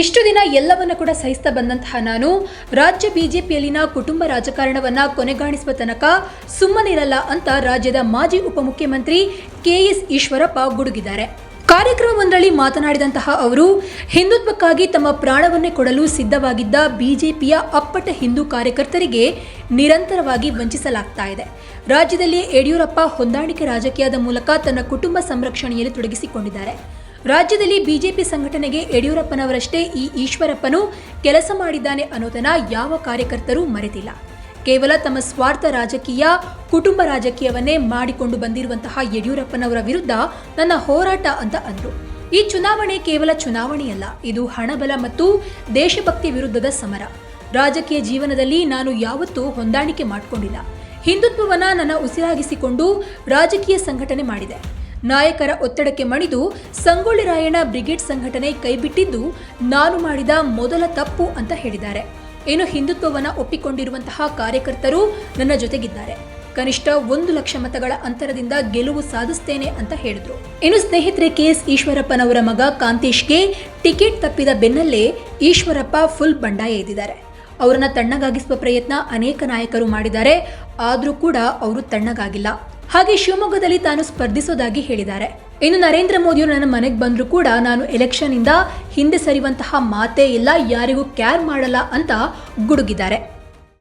ಇಷ್ಟು ದಿನ ಎಲ್ಲವನ್ನ ಕೂಡ ಸಹಿಸ್ತಾ ಬಂದಂತಹ ನಾನು, ರಾಜ್ಯ ಬಿಜೆಪಿಯಲ್ಲಿನ ಕುಟುಂಬ ರಾಜಕಾರಣವನ್ನ ಕೊನೆಗಾಣಿಸುವ ತನಕ ಸುಮ್ಮನಿರಲ್ಲ ಅಂತ ರಾಜ್ಯದ ಮಾಜಿ ಉಪಮುಖ್ಯಮಂತ್ರಿ ಕೆಎಸ್ ಈಶ್ವರಪ್ಪ ಗುಡುಗಿದ್ದಾರೆ. ಕಾರ್ಯಕ್ರಮವೊಂದರಲ್ಲಿ ಮಾತನಾಡಿದಂತಹ ಅವರು, ಹಿಂದುತ್ವಕ್ಕಾಗಿ ತಮ್ಮ ಪ್ರಾಣವನ್ನೇ ಕೊಡಲು ಸಿದ್ಧವಾಗಿದ್ದ ಬಿಜೆಪಿಯ ಅಪ್ಪಟ ಹಿಂದೂ ಕಾರ್ಯಕರ್ತರಿಗೆ ನಿರಂತರವಾಗಿ ವಂಚಿಸಲಾಗ್ತಾ ಇದೆ. ರಾಜ್ಯದಲ್ಲಿ ಯಡಿಯೂರಪ್ಪ ಹೊಂದಾಣಿಕೆ ರಾಜಕೀಯದ ಮೂಲಕ ತನ್ನ ಕುಟುಂಬ ಸಂರಕ್ಷಣೆಯಲ್ಲಿ ತೊಡಗಿಸಿಕೊಂಡಿದ್ದಾರೆ. ರಾಜ್ಯದಲ್ಲಿ ಬಿಜೆಪಿ ಸಂಘಟನೆಗೆ ಯಡಿಯೂರಪ್ಪನವರಷ್ಟೇ ಈ ಈಶ್ವರಪ್ಪನು ಕೆಲಸ ಮಾಡಿದ್ದಾನೆ ಅನ್ನೋದನ್ನ ಯಾವ ಕಾರ್ಯಕರ್ತರೂ ಮರೆತಿಲ್ಲ. ಕೇವಲ ತಮ್ಮ ಸ್ವಾರ್ಥ ರಾಜಕೀಯ, ಕುಟುಂಬ ರಾಜಕೀಯವನ್ನೇ ಮಾಡಿಕೊಂಡು ಬಂದಿರುವಂತಹ ಯಡಿಯೂರಪ್ಪನವರ ವಿರುದ್ಧ ನನ್ನ ಹೋರಾಟ ಅಂತ ಅಂದರು. ಈ ಚುನಾವಣೆ ಕೇವಲ ಚುನಾವಣೆಯಲ್ಲ ಇದು ಹಣಬಲ ಮತ್ತು ದೇಶಭಕ್ತಿ ವಿರುದ್ಧದ ಸಮರ. ರಾಜಕೀಯ ಜೀವನದಲ್ಲಿ ನಾನು ಯಾವತ್ತೂ ಹೊಂದಾಣಿಕೆ ಮಾಡಿಕೊಂಡಿಲ್ಲ. ಹಿಂದುತ್ವವನ್ನ ನನ್ನ ಉಸಿರಾಗಿಸಿಕೊಂಡು ರಾಜಕೀಯ ಸಂಘಟನೆ ಮಾಡಿದೆ. ನಾಯಕರ ಒತ್ತಡಕ್ಕೆ ಮಣಿದು ಸಂಗೊಳ್ಳಿ ರಾಯಣ್ಣ ಬ್ರಿಗೇಡ್ ಸಂಘಟನೆ ಕೈಬಿಟ್ಟಿದ್ದು ನಾನು ಮಾಡಿದ ಮೊದಲ ತಪ್ಪು ಅಂತ ಹೇಳಿದ್ದಾರೆ. ಇನ್ನು ಹಿಂದುತ್ವವನ್ನು ಒಪ್ಪಿಕೊಂಡಿರುವಂತಹ ಕಾರ್ಯಕರ್ತರು ನನ್ನ ಜೊತೆಗಿದ್ದಾರೆ. ಕನಿಷ್ಠ ಒಂದು ಲಕ್ಷ ಮತಗಳ ಅಂತರದಿಂದ ಗೆಲುವು ಸಾಧಿಸ್ತೇನೆ ಅಂತ ಹೇಳಿದ್ರು. ಇನ್ನು ಸ್ನೇಹಿತರೆ, ಕೆಎಸ್ ಈಶ್ವರಪ್ಪನವರ ಮಗ ಕಾಂತೇಶ್ಗೆ ಟಿಕೆಟ್ ತಪ್ಪಿದ ಬೆನ್ನಲ್ಲೇ ಈಶ್ವರಪ್ಪ ಫುಲ್ ಬಂಡಾಯ ಎದ್ದಿದ್ದಾರೆ. ಅವರನ್ನ ತಣ್ಣಗಾಗಿಸುವ ಪ್ರಯತ್ನ ಅನೇಕ ನಾಯಕರು ಮಾಡಿದ್ದಾರೆ. ಆದರೂ ಕೂಡ ಅವರು ತಣ್ಣಗಾಗಿಲ್ಲ. ಹಾಗೆ ಶಿವಮೊಗ್ಗದಲ್ಲಿ ತಾನು ಸ್ಪರ್ಧಿಸೋದಾಗಿ ಹೇಳಿದ್ದಾರೆ. ಇನ್ನು ನರೇಂದ್ರ ಮೋದಿಯವರು ನನ್ನ ಮನೆಗೆ ಬಂದರೂ ಕೂಡ ನಾನು ಎಲೆಕ್ಷನ್ ಇಂದ ಹಿಂದೆ ಸರಿಯುವಂತಹ ಮಾತೇ ಇಲ್ಲ, ಯಾರಿಗೂ ಕ್ಯಾರ್ ಮಾಡಲ್ಲ ಅಂತ ಗುಡುಗಿದ್ದಾರೆ.